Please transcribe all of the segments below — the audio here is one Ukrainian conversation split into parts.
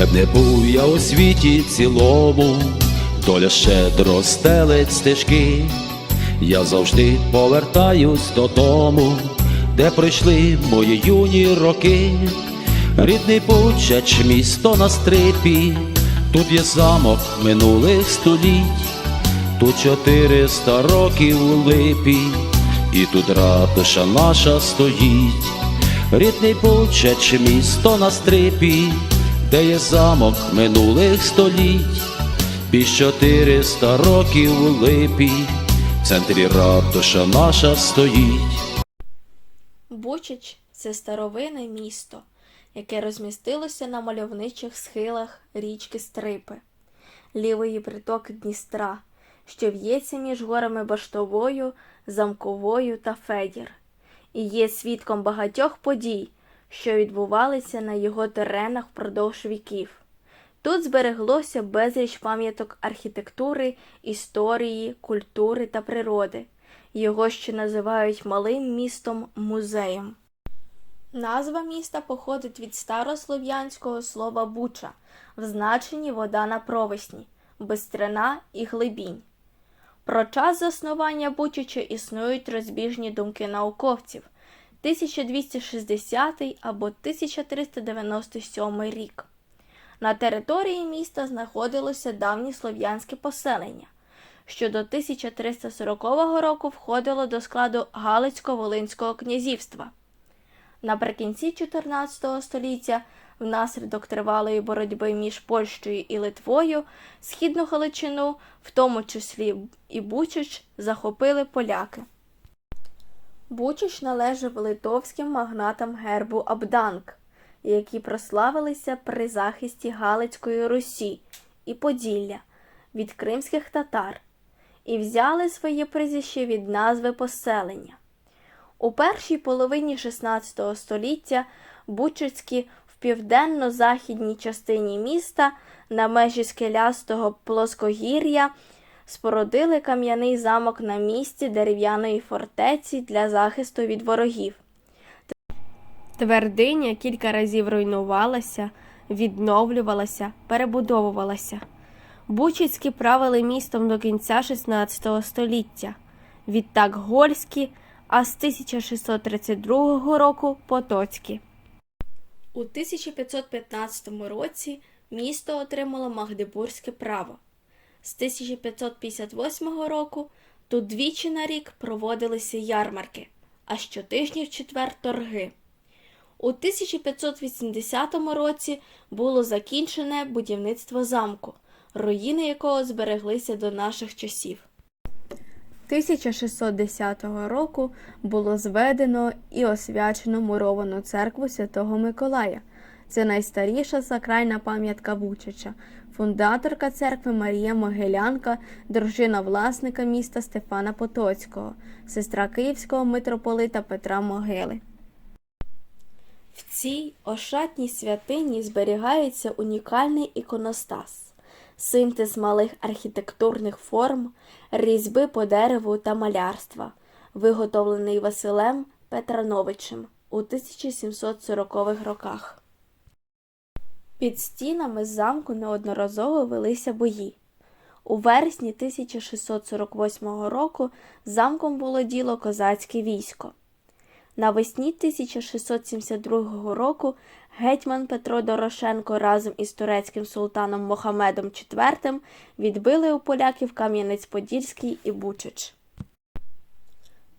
Де б не був я у світі цілому, доля щедро стелить стежки, я завжди повертаюсь додому, де пройшли мої юні роки, рідний Бучач, місто на стрипі, тут є замок минулих століть, тут чотириста років у липі, і тут ратуша наша стоїть. Рідний Бучач, місто на стрипі, де є замок минулих століть, під чотириста років у липі, в центрі ратуша наша стоїть. Бучач це старовинне місто, яке розмістилося на мальовничих схилах річки Стрипи, лівої притоки Дністра, що в'ється між горами Баштовою, Замковою та Федір, і є свідком багатьох подій, що відбувалися на його теренах впродовж віків. Тут збереглося безліч пам'яток архітектури, історії, культури та природи. Його ще називають малим містом музеєм. Назва міста походить від старослов'янського слова буча, в значенні вода на провесні, бистрина і глибінь. Про час заснування Бучача існують розбіжні думки науковців 1260 або 1397 рік. На території міста знаходилося давнє слов'янське поселення, що до 1340 року входило до складу Галицько-Волинського князівства. Наприкінці 14 століття, внаслідок тривалої боротьби між Польщею і Литвою, східну Галичину, в тому числі і Бучач, захопили поляки. Бучач належав литовським магнатам гербу Абданк, які прославилися при захисті Галицької Русі і Поділля від кримських татар і взяли своє прізвище від назви поселення. У першій половині XVI століття Бучацькі в південно-західній частині міста на межі скелястого плоскогір'я спорудили кам'яний замок на місці дерев'яної фортеці для захисту від ворогів. Твердиня кілька разів руйнувалася, відновлювалася, перебудовувалася. Бучицькі правили містом до кінця XVI століття, відтак Гольські, а з 1632 року Потоцькі. У 1515 році місто отримало Магдебурзьке право. З 1558 року тут двічі на рік проводилися ярмарки, а щотижні в четвер торги. У 1580 році було закінчене будівництво замку, руїни якого збереглися до наших часів. 1610 року було зведено і освячено муровану церкву Святого Миколая. Це найстаріша сакральна пам'ятка Бучача, фундаторка церкви Марія Могилянка, дружина власника міста Стефана Потоцького, сестра київського митрополита Петра Могили. В цій ошатній святині зберігається унікальний іконостас синтез малих архітектурних форм, різьби по дереву та малярства, виготовлений Василем Петрановичем у 1740-х роках. Під стінами замку неодноразово велися бої. У вересні 1648 року замком володіло козацьке військо. Навесні 1672 року гетьман Петро Дорошенко разом із турецьким султаном Мохамедом IV відбили у поляків Кам'янець-Подільський і Бучач.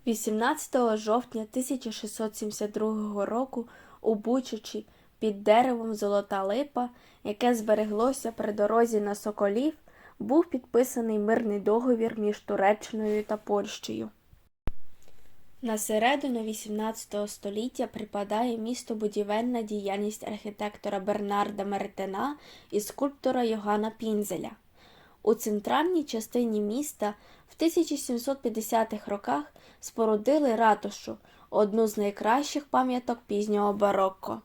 18 жовтня 1672 року у Бучачі під деревом Золота Липа, яке збереглося при дорозі на Соколів, був підписаний мирний договір між Туреччиною та Польщею. На середину XVIII століття припадає містобудівельна діяльність архітектора Бернарда Меретена і скульптора Йоганна Пінзеля. У центральній частині міста в 1750-х роках спорудили ратушу, одну з найкращих пам'яток пізнього барокко.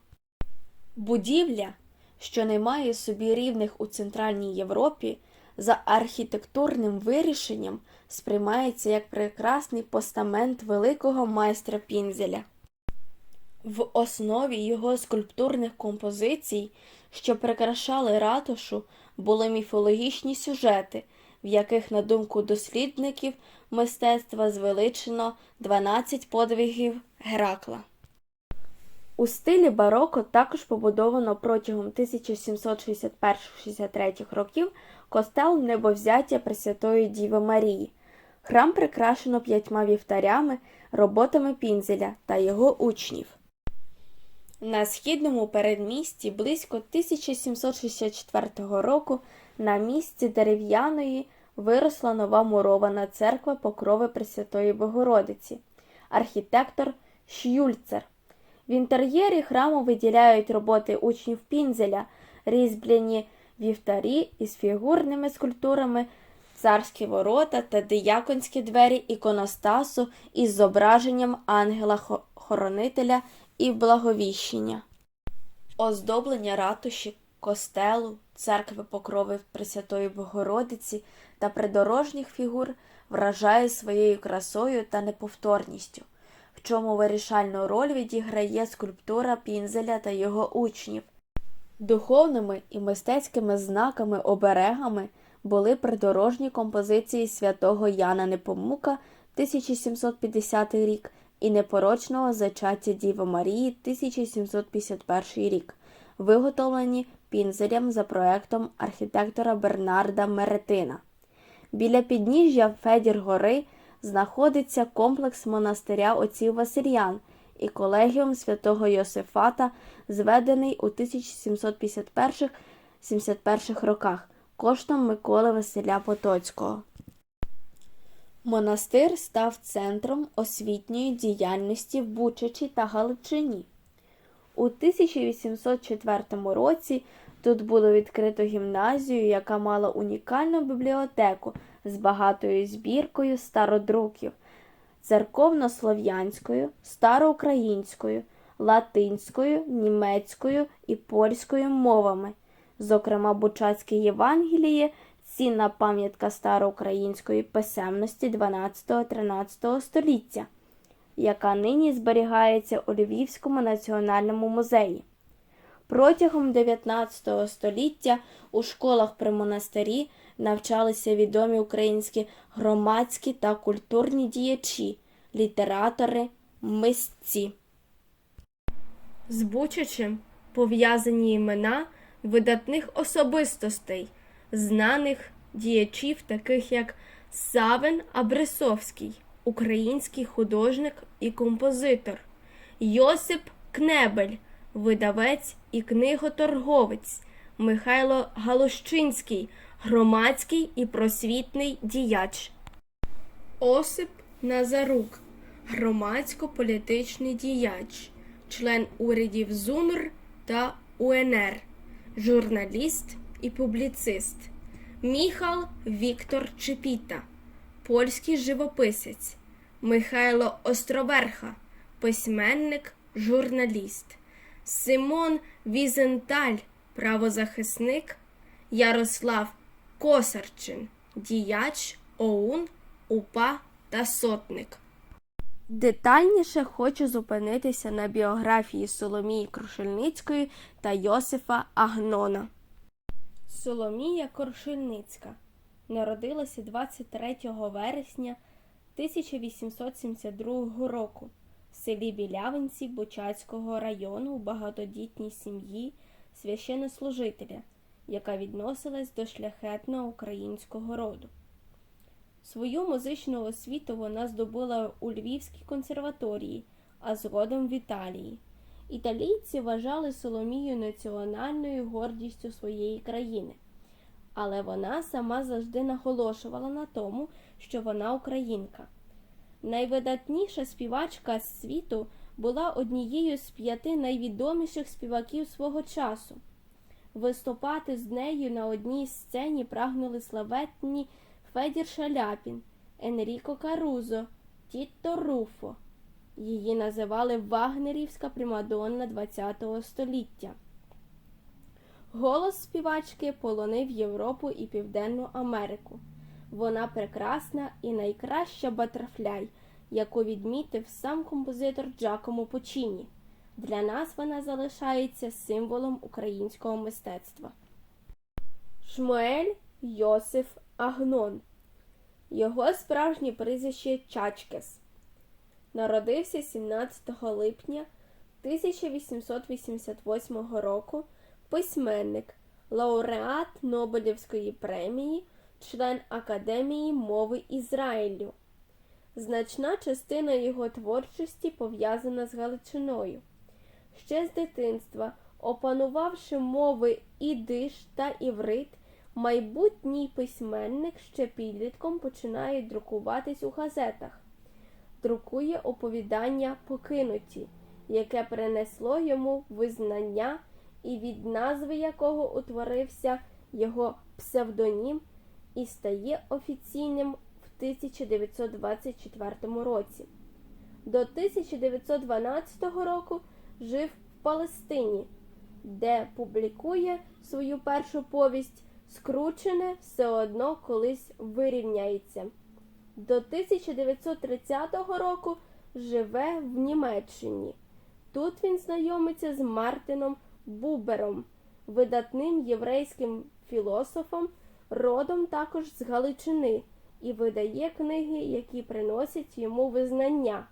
Будівля, що не має собі рівних у Центральній Європі, за архітектурним вирішенням сприймається як прекрасний постамент великого майстра Пінзеля. В основі його скульптурних композицій, що прикрашали ратушу, були міфологічні сюжети, в яких, на думку дослідників мистецтва, звеличено 12 подвигів Геракла. У стилі бароко також побудовано протягом 1761-63 років костел Небовзяття Пресвятої Діви Марії. Храм прикрашено п'ятьма вівтарями, роботами Пінзеля та його учнів. На східному передмісті близько 1764 року на місці дерев'яної виросла нова мурована церква Покрови Пресвятої Богородиці, архітектор Шюльцер. В інтер'єрі храму виділяють роботи учнів Пінзеля, різьбляні вівтарі із фігурними скульптурами, царські ворота та дияконські двері іконостасу із зображенням ангела-хоронителя і благовіщення. Оздоблення ратуші, костелу, церкви Покрови Пресвятої Богородиці та придорожніх фігур вражає своєю красою та неповторністю, чому вирішальну роль відіграє скульптура Пінзеля та його учнів. Духовними і мистецькими знаками оберегами були придорожні композиції святого Яна Непомука 1750 рік і непорочного зачаття Діви Марії 1751 рік, виготовлені пінзелям за проектом архітектора Бернарда Меретина. Біля підніжжя Федір гори знаходиться комплекс монастиря отців Васильян і колегіум святого Йосифата, зведений у 1751-71 роках коштом Миколи Василя Потоцького. Монастир став центром освітньої діяльності в Бучачі та Галичині. У 1804 році тут було відкрито гімназію, яка мала унікальну бібліотеку з багатою збіркою стародруків церковнослов'янською, староукраїнською, латинською, німецькою і польською мовами, зокрема Бучацьке Євангеліє, цінна пам'ятка староукраїнської писемності 12-13 століття, яка нині зберігається у Львівському національному музеї. Протягом 19 століття у школах при монастирі навчалися відомі українські громадські та культурні діячі, літератори, мисці. З Бучачем пов'язані імена видатних особистостей, знаних діячів, таких як Савен Абрисовський, український художник і композитор, Йосип Кнебель, видавець і книготорговець, Михайло Галущинський, громадський і просвітний діяч. Осип Назарук, громадсько-політичний діяч, член урядів ЗУНР та УНР, журналіст і публіцист. Міхал Віктор Чепіта, польський живописець, Михайло Островерха, письменник, журналіст, Симон Візенталь, правозахисник, Ярослав Косарчин, діяч ОУН, УПА та сотник. Детальніше хочу зупинитися на біографії Соломії Крушельницької та Йосифа Агнона. Соломія Крушельницька народилася 23 вересня 1872 року селі Білявинці Бучацького району у багатодітній сім'ї священнослужителя, яка відносилась до шляхетного українського роду. Свою музичну освіту вона здобула у Львівській консерваторії, а згодом в Італії. Італійці вважали Соломію національною гордістю своєї країни, але вона сама завжди наголошувала на тому, що вона українка. Найвидатніша співачка світу була однією з п'яти найвідоміших співаків свого часу. Виступати з нею на одній сцені прагнули славетні Федір Шаляпін, Енріко Карузо, Тітто Руфо. Її називали Вагнерівська примадонна ХХ століття. Голос співачки полонив Європу і Південну Америку. Вона прекрасна і найкраща батерфляй, яку відмітив сам композитор Джакомо Пучіні. Для нас вона залишається символом українського мистецтва. Шмуель Йосиф Агнон. Його справжнє прізвище Чачкес. Народився 17 липня 1888 року. Письменник, лауреат Нобелівської премії, член Академії мови Ізраїлю. Значна частина його творчості пов'язана з Галичиною. Ще з дитинства, опанувавши мови ідиш та іврит, майбутній письменник ще підлітком починає друкуватись у газетах. Друкує оповідання Покинуті, яке принесло йому визнання і від назви якого утворився його псевдонім і стає офіційним в 1924 році. До 1912 року жив в Палестині, де публікує свою першу повість Скручене все одно колись вирівняється. До 1930 року живе в Німеччині. Тут він знайомиться з Мартином Бубером, видатним єврейським філософом, родом також з Галичини, і видає книги, які приносять йому визнання.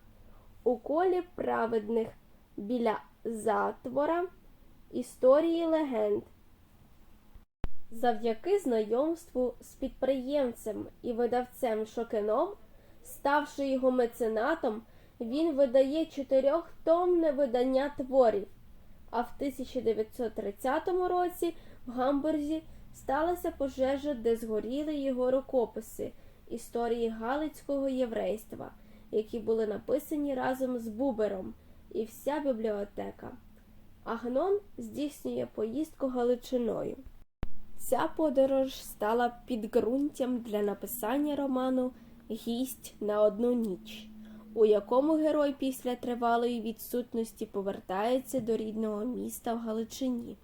У колі праведних біля затвора історії легенд. Завдяки знайомству з підприємцем і видавцем Шокеном, ставши його меценатом, він видає чотирьохтомне видання творів. А в 1930 році в Гамбурзі сталася пожежа, де згоріли його рукописи історії галицького єврейства, які були написані разом з Бубером, і вся бібліотека. Агнон здійснює поїздку Галичиною. Ця подорож стала підґрунтям для написання роману Гість на одну ніч, у якому герой після тривалої відсутності повертається до рідного міста в Галичині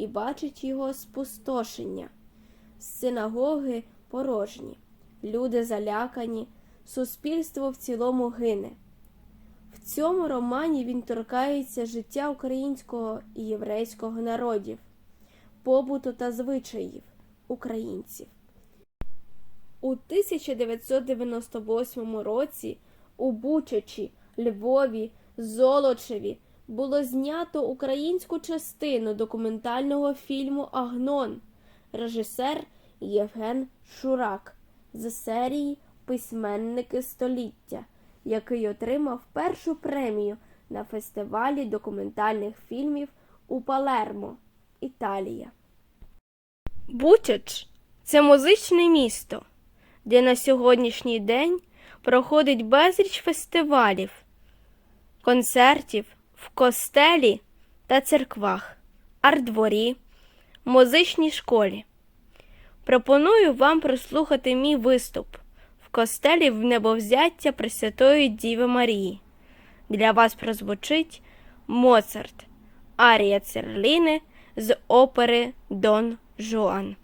і бачить його спустошення. Синагоги порожні, люди залякані, суспільство в цілому гине. В цьому романі він торкається життя українського і єврейського народів побуту та звичаїв українців. У 1998 році у Бучачі, Львові, Золочеві було знято українську частину документального фільму Агнон, режисер Євген Шурак з серії Письменники століття, який отримав першу премію на фестивалі документальних фільмів у Палермо. Італія. Бучач це музичне місто, де на сьогоднішній день проходить безліч фестивалів, концертів в костелі та церквах, артдворі, музичній школі. Пропоную вам прослухати мій виступ в костелі в небовзяття Пресвятої Діви Марії. Для вас прозвучить Моцарт, Арія Церліни з опери Дон Жуан.